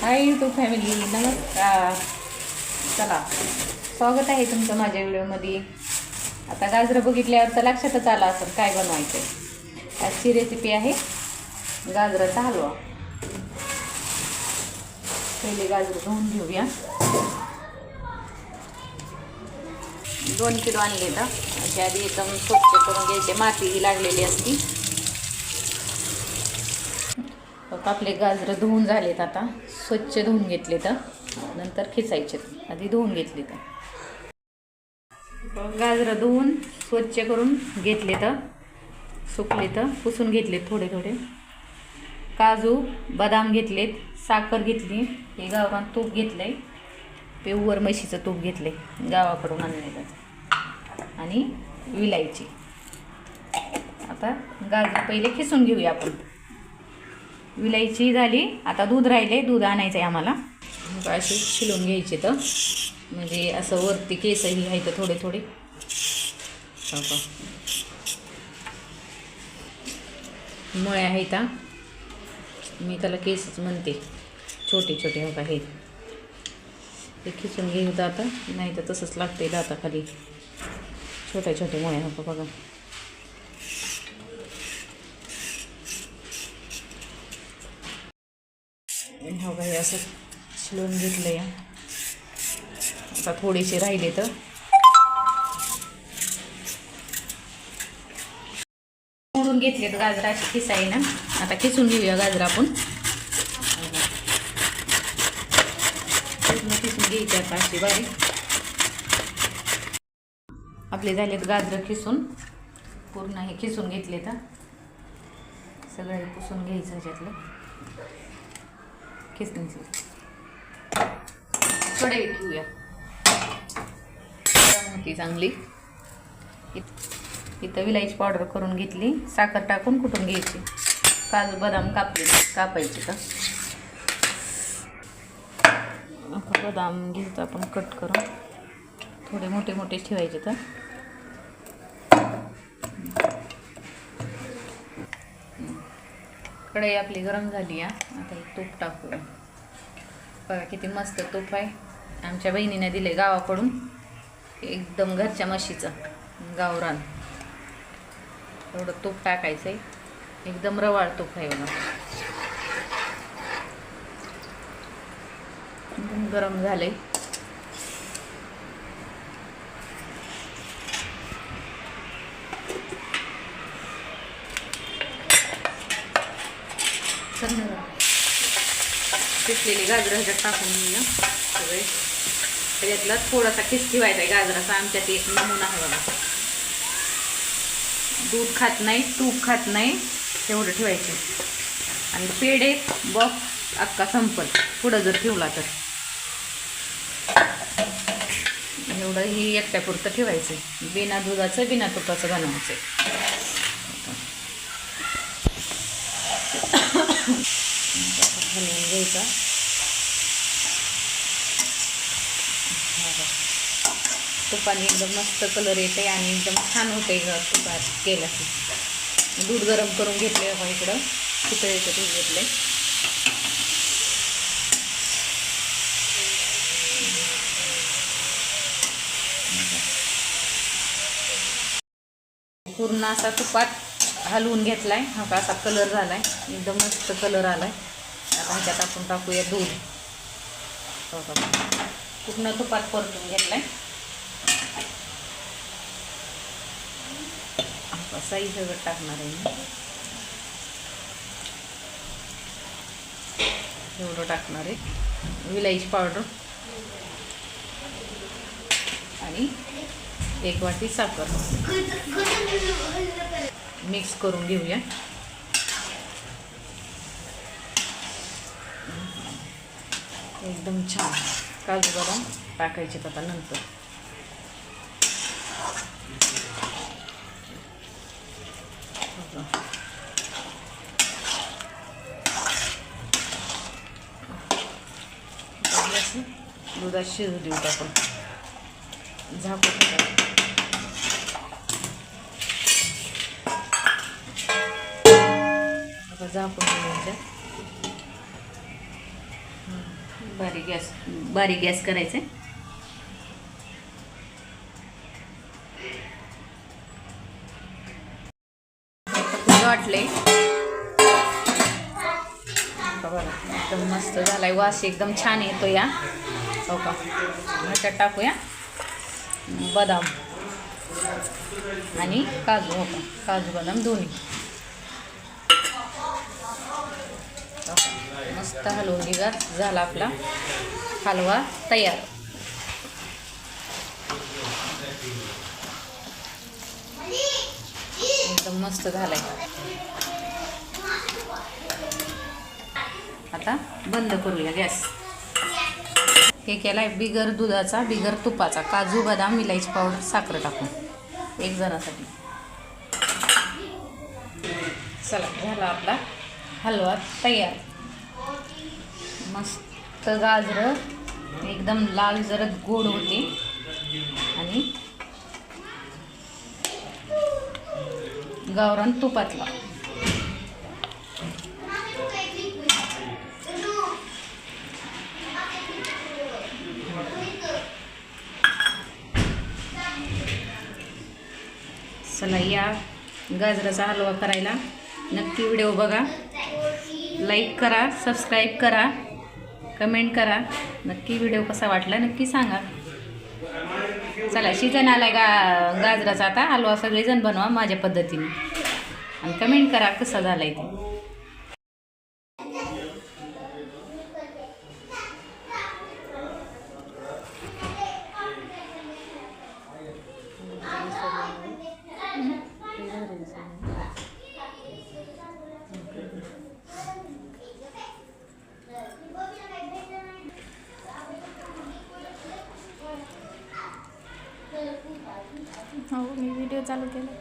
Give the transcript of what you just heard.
Hi YouTube family नमस्कार. चला स्वागत आहे तुमचं माझ्या व्हिडिओमध्ये. आता गाजरं बघितल्यावर तर लक्षातच आलं असेल काय बनवायचं आहे आजची रेसिपी आहे गाजराचा हलवा. पहिले गाजरं धुवून घेऊया. दोन किलो आणले तर. आधी एकदम स्वच्छ करून घ्यायचे. माती ही लागलेली असती बघ आपले गाजरं धुवून झालेत आता. स्वच्छ धुवून घेतले तर नंतर खेचायचे आधी धुवून घेतले तर गाजरं धुवून स्वच्छ करून घेतले तर सुकले तर पुसून घेतलेत थोडे थोडे. काजू बदाम घेतलेत. साखर घेतली. हे गावरान तूप घेतलं आहे पेवर म्हशीचं तूप घेतले गावाकडून आणलेलं. आणि विलायची. आता गाजर पहिले खिसून घेऊया आपण. विलायची झाली. आता दूध राहिले. दूध आणायचं आहे आम्हाला. मग असे शिलून घ्यायचे तर. म्हणजे असं वरती केसही आहे तर थोडे थोडे. हो का. मुळे आहेत मी त्याला केसच म्हणते. छोटे छोटे हो. का हे ते खिचून घेऊ तर आता. नाही तर तसंच लागते दाताखाली. छोट्या छोट्या मुळे हो का बघा. हो का असं शिलून घेतलं या आता थोडेसे राहिले तर. मोडून घेतलेत अशी खिसाई ना. आता खिसून घेऊया गाजर आपण. खिसून घ्यायचे आता अशी बारीक. आपले झालेत गाजरं खिसून. पूर्ण हे खिसून घेतले तर सगळं पुसून घ्यायचं ह्याच्यातलं. खिसणीचं कढई घेऊया होती चांगली. इथं विलायची पावडर करून घेतली. साखर टाकून कुटून घ्यायची? काजू बदाम कापले कापायचे का? बदाम घेतो आपण कट करून. थोडे मोठे मोठे ठेवायचे तर. कढई आपली गरम झाली आहे आता एक तूप टाकूया बघा किती मस्त तूप आहे. आमच्या बहिणीने दिले गावाकडून. एकदम घरच्या म्हशीचं. गावरान. एवढं तूप टाकायचं आहे एकदम रवाळ तूप आहे बघा. एकदम गरम झालंय. पिसलेली गाजरं ह्याच्यात टाकून घेऊया. सगळे. त्याच्यातला थोडासा खिस ठेवायचा आहे गाजराचा. आमच्यात एक नमुना आहे बघा. दूध खात नाही तूप खात नाही. तेवढं ठेवायचे. आणि पेढे बॉक्स अक्का संपल. पुढं जर ठेवला तर. एवढं ही एकट्यापुरतं ठेवायचं बिना दुधाचं बिना तुपाचं बनवायचं हलवून घ्यायचा तुपाने एकदम मस्त कलर येते आणि एकदम छान होते ग तुपात केलं की दूध गरम करून घेतले आपण इकडं. पितळेचं दूध घेतले पूर्ण असा तुपात हलवून घेतलाय. हा का असा कलर झालाय. एकदम मस्त कलर आलाय. आता ह्याच्यात आपण टाकूया दूध हो पूर्ण तुपात परतून घेतलाय साई सगळं टाकणार आहे एवढं टाकणार आहे विलायची पावडर आणि एक वाटी साखर मिक्स करून घेऊया एकदम छान. काजू बदाम टाकायचे आता नंतर. दुधात शिजू देऊ आपण. झाकून आता झाकून बारीक गॅस बारीक गॅस करायचा. आहे वाटले. बघा एकदम मस्त झालाय वास एकदम छान येतो या हो का? ह्याच्यात टाकूया. बदाम. आणि काजू हो का? काजू बदाम दोन्ही. हो मस्त हलवून दिला झाला आपला हलवा तयार. एकदम मस्त झालाय. आता बंद करूया गॅस. हे केला आहे बिगर दुधाचा बिगर तुपाचा काजू बदाम इलायची पावडर साखर टाकून. एक जणासाठी. चला झाला आपला हलवा तयार. मस्त गाजरं. एकदम लाल जरद गोड होते. आणि गावरान तुपातला. चला या गाजराचा हलवा करायला. नक्की व्हिडिओ बघा. लाईक करा सबस्क्राईब करा. कमेंट करा. नक्की व्हिडिओ कसा वाटला नक्की सांगा. चला सीजन आला गा गाजराचा आता. हलवा सगळेजण बनवा माझ्या पद्धतीने. आणि कमेंट करा कसा आहे ते. हो मी व्हिडिओ चालू केला.